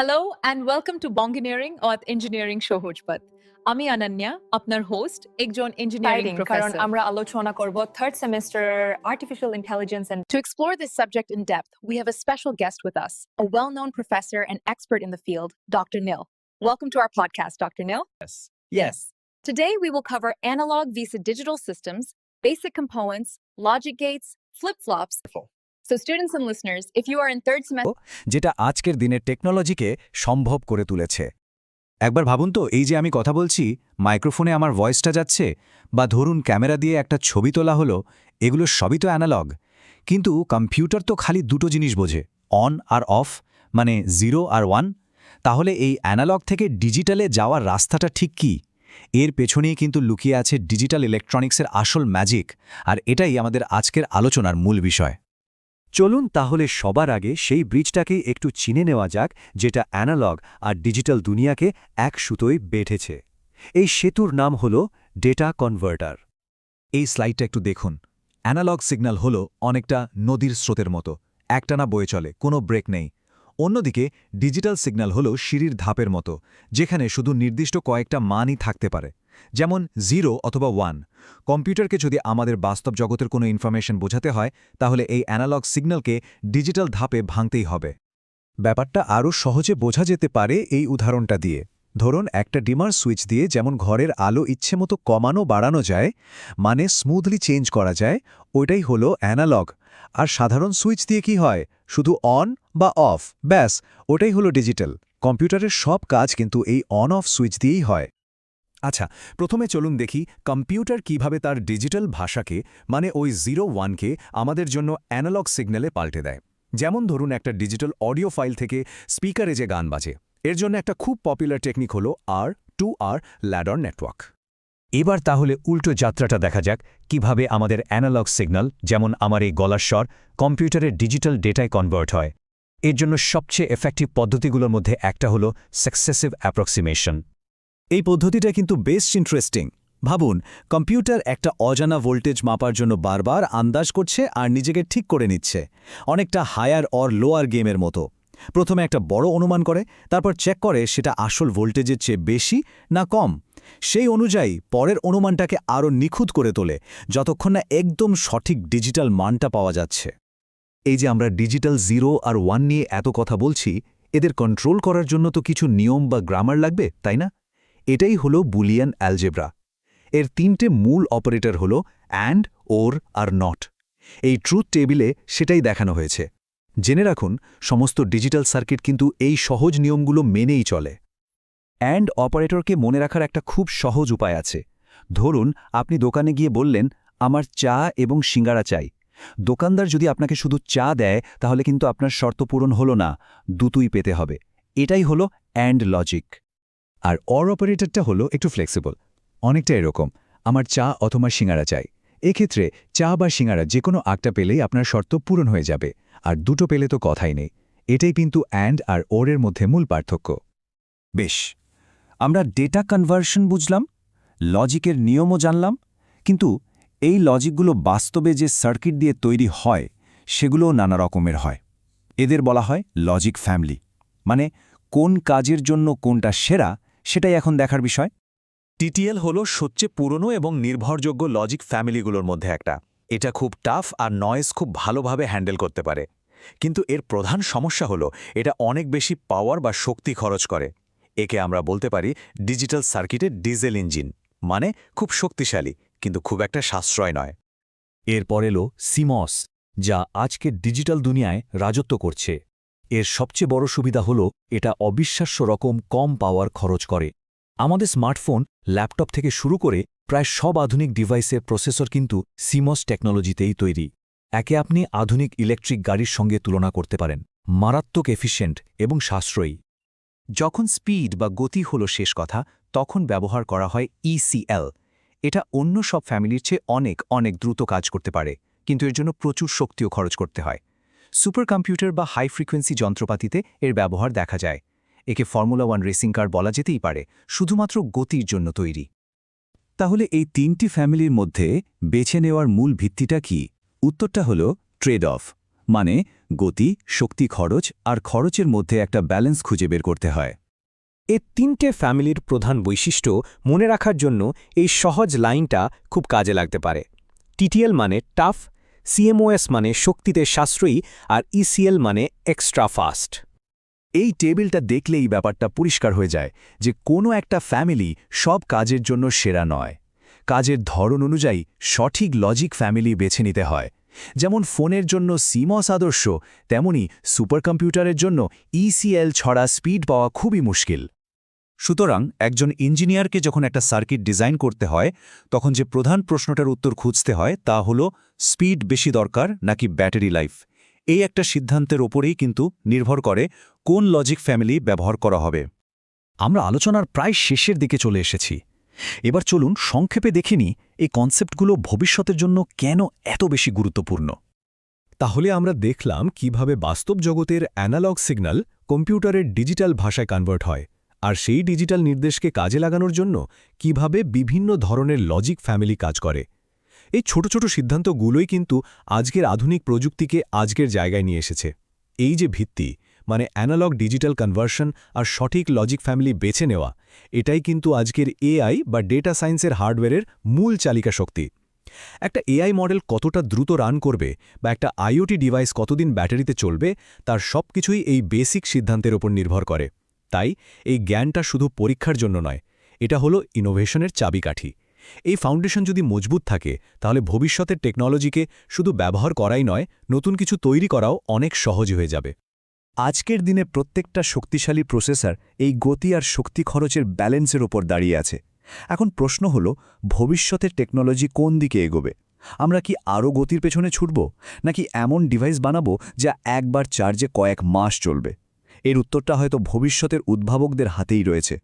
Hello and welcome to বঙ্গিনিয়ারিং অথ engineering সহজপথ আমি অনন্যা আপনার হোস্ট একজন ইঞ্জিনিয়ারিং Exciting, কারণ প্রফেসর আমরা আলোচনা করব third semester artificial intelligence and To explore this subject in depth, we have a special guest with us, a well known professor and expert in the field, Dr. Nil. Welcome to our podcast, Dr. Nil. Yes. Today, we will cover analog visa digital systems, basic components, logic gates, flip যেটা আজকের দিনের টেকনোলজিকে সম্ভব করে তুলেছে। একবার ভাবুন তো, এই যে আমি কথা বলছি মাইক্রোফোনে আমার ভয়েসটা যাচ্ছে, বা ধরুন ক্যামেরা দিয়ে একটা ছবি তোলা হলো, এগুলো সবই তো অ্যানালগ কিন্তু কম্পিউটার তো খালি দুটো জিনিস বোঝে অন আর অফ মানে জিরো আর ওয়ান তাহলে এই অ্যানালগ থেকে ডিজিটালে যাওয়ার রাস্তাটা ঠিক কি? এর পেছনেই কিন্তু লুকিয়ে আছে ডিজিটাল ইলেকট্রনিক্সের আসল ম্যাজিক আর এটাই আমাদের আজকের আলোচনার মূল বিষয়। চলুন তাহলে সবার আগে সেই ব্রিজটাকেই একটু চিনে নেওয়া যাক, যেটা অ্যানালগ আর ডিজিটাল দুনিয়াকে এক সুতোয় বেঁধেছে। এই সেতুর নাম হল ডেটা কনভার্টার। এই স্লাইডটা একটু দেখুন। অ্যানালগ সিগন্যাল হল অনেকটা নদীর স্রোতের মতো। একটানা বয়ে চলে, কোনো ব্রেক নেই। অন্যদিকে ডিজিটাল সিগন্যাল হল সিঁড়ির ধাপের মতো, যেখানে শুধু নির্দিষ্ট কয়েকটা মানই থাকতে পারে। যেমন জিরো অথবা ওয়ান। কম্পিউটারকে যদি আমাদের বাস্তব জগতের কোনো ইনফরমেশন বোঝাতে হয়, তাহলে এই অ্যানালগ সিগন্যালকে ডিজিটাল ধাপে ভাঙতেই হবে। ব্যাপারটা আরও সহজে বোঝা যেতে পারে এই উদাহরণটা দিয়ে। ধরুন, একটা ডিমার সুইচ দিয়ে যেমন ঘরের আলো ইচ্ছে মতো কমানো বাড়ানো যায় মানে স্মুথলি চেঞ্জ করা যায়, ওইটাই হলো অ্যানালগ। আর সাধারণ সুইচ দিয়ে কি হয়? শুধু অন বা অফ, ব্যাস, ওটাই হলো ডিজিটাল। কম্পিউটারের সব কাজ কিন্তু এই অন অফ সুইচ দিয়েই হয়। আচ্ছা প্রথমে চলুন দেখি কম্পিউটার কীভাবে তার ডিজিটাল ভাষাকে মানে ওই জিরো ওয়ানকে, আমাদের জন্য অ্যানালগ সিগন্যালে পাল্টে দেয়। যেমন ধরুন একটা ডিজিটাল অডিও ফাইল থেকে স্পিকারে যে গান বাজে। এর জন্য একটা খুব পপুলার টেকনিক হলো আর টু আর ল্যাডর নেটওয়ার্ক। এবার তাহলে উল্টো যাত্রাটা দেখা যাক, কীভাবে আমাদের অ্যানালগ সিগন্যাল, যেমন আমার এই গলার স্বর, কম্পিউটারের ডিজিটাল ডেটায় কনভার্ট হয়। এর জন্য সবচেয়ে এফেক্টিভ পদ্ধতিগুলোর মধ্যে একটা হলো সাকসেসিভ অ্যাপ্রক্সিমেশন এই পদ্ধতিটা কিন্তু বেশ ইন্টারেস্টিং ভাবুন কম্পিউটার একটা অজানা ভোল্টেজ মাপার জন্য বারবার আন্দাজ করছে আর নিজেকে ঠিক করে নিচ্ছে। অনেকটা হায়ার অর লোয়ার গেমের মতো। প্রথমে একটা বড় অনুমান করে, তারপর চেক করে সেটা আসল ভোল্টেজের চেয়ে বেশি না কম। সেই অনুযায়ী পরের অনুমানটাকে আরও নিখুঁত করে তোলে, যতক্ষণ না একদম সঠিক ডিজিটাল মানটা পাওয়া যাচ্ছে। এই যে আমরা ডিজিটাল জিরো আর ওয়ান নিয়ে এত কথা বলছি, এদের কন্ট্রোল করার জন্য তো কিছু নিয়ম বা গ্রামার লাগবে, তাই না? এটাই হলো বুলিয়ান অ্যালজেব্রা। এর তিনটে মূল অপারেটর হল অ্যান্ড, ওর আর নট। এই ট্রুথ টেবিলে সেটাই দেখানো হয়েছে। জেনে রাখুন, সমস্ত ডিজিটাল সার্কিট কিন্তু এই সহজ নিয়মগুলো মেনেই চলে। অ্যান্ড অপারেটরকে মনে রাখার একটা খুব সহজ উপায় আছে। ধরুন, আপনি দোকানে গিয়ে বললেন, আমার চা এবং সিঙ্গারা চাই। দোকানদার যদি আপনাকে শুধু চা দেয়, তাহলে কিন্তু আপনার শর্ত পূরণ হলো না দুতুই পেতে হবে। এটাই হলো অ্যান্ড লজিক। আর অর অপারেটরটা হলো একটু ফ্লেক্সিবল অনেকটা এরকম। আমার চা অথবা সিঙ্গারা চাই। এক্ষেত্রে চা বা সিঙ্গারা যে কোনো আটটা পেলেই আপনার শর্ত পূরণ হয়ে যাবে, আর দুটো পেলে তো কথাই নেই। এটাই কিন্তু অ্যান্ড আর ওরের মধ্যে মূল পার্থক্য। বেশ, আমরা ডেটা কনভার্সন বুঝলাম লজিকের নিয়মও জানলাম, কিন্তু এই লজিকগুলো বাস্তবে যে সার্কিট দিয়ে তৈরি হয়, সেগুলোও নানা রকমের হয়। এদের বলা হয় লজিক ফ্যামিলি মানে কোন কাজের জন্য কোনটা সেরা সেটাই এখন দেখার বিষয়। টিটিএল হল সবচেয়ে পুরনো এবং নির্ভরযোগ্য লজিক ফ্যামিলিগুলোর মধ্যে একটা। এটা খুব টাফ আর নয়েজ খুব ভালোভাবে হ্যান্ডেল করতে পারে। কিন্তু এর প্রধান সমস্যা হলো, এটা অনেক বেশি পাওয়ার বা শক্তি খরচ করে। একে আমরা বলতে পারি ডিজিটাল সার্কিটের ডিজেল ইঞ্জিন। মানে খুব শক্তিশালী, কিন্তু খুব একটা সাশ্রয় নয়। এরপর এলো সিমস, যা আজকের ডিজিটাল দুনিয়ায় রাজত্ব করছে। এর সবচেয়ে বড় সুবিধা হল, এটা অবিশ্বাস্য রকম কম পাওয়ার খরচ করে। আমাদের স্মার্টফোন, ল্যাপটপ থেকে শুরু করে প্রায় সব আধুনিক ডিভাইসের প্রসেসর কিন্তু সিমস টেকনোলজিতেই তৈরি। একে আপনি আধুনিক ইলেকট্রিক গাড়ির সঙ্গে তুলনা করতে পারেন। মারাত্মক এফিশিয়েন্ট এবং সাশ্রয়ী। যখন স্পিড বা গতি হল শেষ কথা, তখন ব্যবহার করা হয় ইসিএল এটা অন্য সব ফ্যামিলির চেয়ে অনেক অনেক দ্রুত কাজ করতে পারে, কিন্তু এর জন্য প্রচুর শক্তিও খরচ করতে হয়। সুপার কম্পিউটার বা হাই ফ্রিকোয়েন্সি যন্ত্রপাতিতে এর ব্যবহার দেখা যায়। একে ফর্মুলা ওয়ান রেসিং কার বলা যেতেই পারে, শুধুমাত্র গতির জন্য তৈরি। তাহলে এই তিনটি ফ্যামিলির মধ্যে বেছে নেওয়ার মূল ভিত্তিটা কি? উত্তরটা হল ট্রেড অফ মানে গতি, শক্তি, খরচ আর খরচের মধ্যে একটা ব্যালেন্স খুঁজে বের করতে হয়। এ তিনটে ফ্যামিলির প্রধান বৈশিষ্ট্য মনে রাখার জন্য এই সহজ লাইনটা খুব কাজে লাগতে পারে। টিটিএল মানে টাফ সিএমওএস মানে শক্তিতে সাশ্রয়ী আর ইসিএল মানে এক্সট্রা ফাস্ট এই টেবিলটা দেখলেই ব্যাপারটা পরিষ্কার হয়ে যায় যে কোনো একটা ফ্যামিলি সব কাজের জন্য সেরা নয়। কাজের ধরন অনুযায়ী সঠিক লজিক ফ্যামিলি বেছে নিতে হয়। যেমন ফোনের জন্য সিমস আদর্শ, তেমনি সুপারকম্পিউটারের জন্য ইসিএল ছড়া স্পিড পাওয়া খুবই মুশকিল। সুতরাং একজন ইঞ্জিনিয়ারকে যখন একটা সার্কিট ডিজাইন করতে হয়, তখন যে প্রধান প্রশ্নটার উত্তর খুঁজতে হয় তা হল, স্পিড বেশি দরকার নাকি ব্যাটারি লাইফ? এই একটা সিদ্ধান্তের ওপরেই কিন্তু নির্ভর করে কোন লজিক ফ্যামিলি ব্যবহার করা হবে। আমরা আলোচনার প্রায় শেষের দিকে চলে এসেছি। এবার চলুন সংক্ষেপে দেখিনি এই কনসেপ্টগুলো ভবিষ্যতের জন্য কেন এত বেশি গুরুত্বপূর্ণ। তাহলে আমরা দেখলাম কীভাবে বাস্তব জগতের অ্যানালগ সিগন্যাল কম্পিউটারের ডিজিটাল ভাষায় কনভার্ট হয়। আর সেই ডিজিটাল নির্দেশকে কাজে লাগানোর জন্য কীভাবে বিভিন্ন ধরনের লজিক ফ্যামিলি কাজ করে। এই ছোট ছোট সিদ্ধান্তগুলোই কিন্তু আজকের আধুনিক প্রযুক্তিকে আজকের জায়গায় নিয়ে এসেছে। এই যে ভিত্তি মানে অ্যানালগ ডিজিটাল কনভার্সন আর সঠিক লজিক ফ্যামিলি বেছে নেওয়া, এটাই কিন্তু আজকের এআই বা ডেটা সায়েন্সের হার্ডওয়্যারের মূল চালিকা শক্তি। একটা এআই মডেল কতটা দ্রুত রান করবে বা একটা আইওটি ডিভাইস কতদিন ব্যাটারিতে চলবে, তার সবকিছুই এই বেসিক সিদ্ধান্তের ওপর নির্ভর করে। তাই এই জ্ঞানটা শুধু পরীক্ষার জন্য নয়, এটা হলো ইনোভেশনের চাবিকাঠি। এই ফাউন্ডেশন যদি মজবুত থাকে, তাহলে ভবিষ্যতের টেকনোলজিকে শুধু ব্যবহার করাই নয়, নতুন কিছু তৈরি করাও অনেক সহজ হয়ে যাবে। আজকের দিনে প্রত্যেকটা শক্তিশালী প্রসেসর এই গতি আর শক্তি খরচের ব্যালেন্সের ওপর দাঁড়িয়ে আছে। এখন প্রশ্ন হল, ভবিষ্যতের টেকনোলজি কোন দিকে এগোবে? আমরা কি আরও গতির পেছনে ছুটব? নাকি এমন ডিভাইস বানাবো যা একবার চার্জে কয়েক মাস চলবে? এর উত্তরটা হয়তো ভবিষ্যতের উদ্ভাবকদের হাতেই রয়েছে।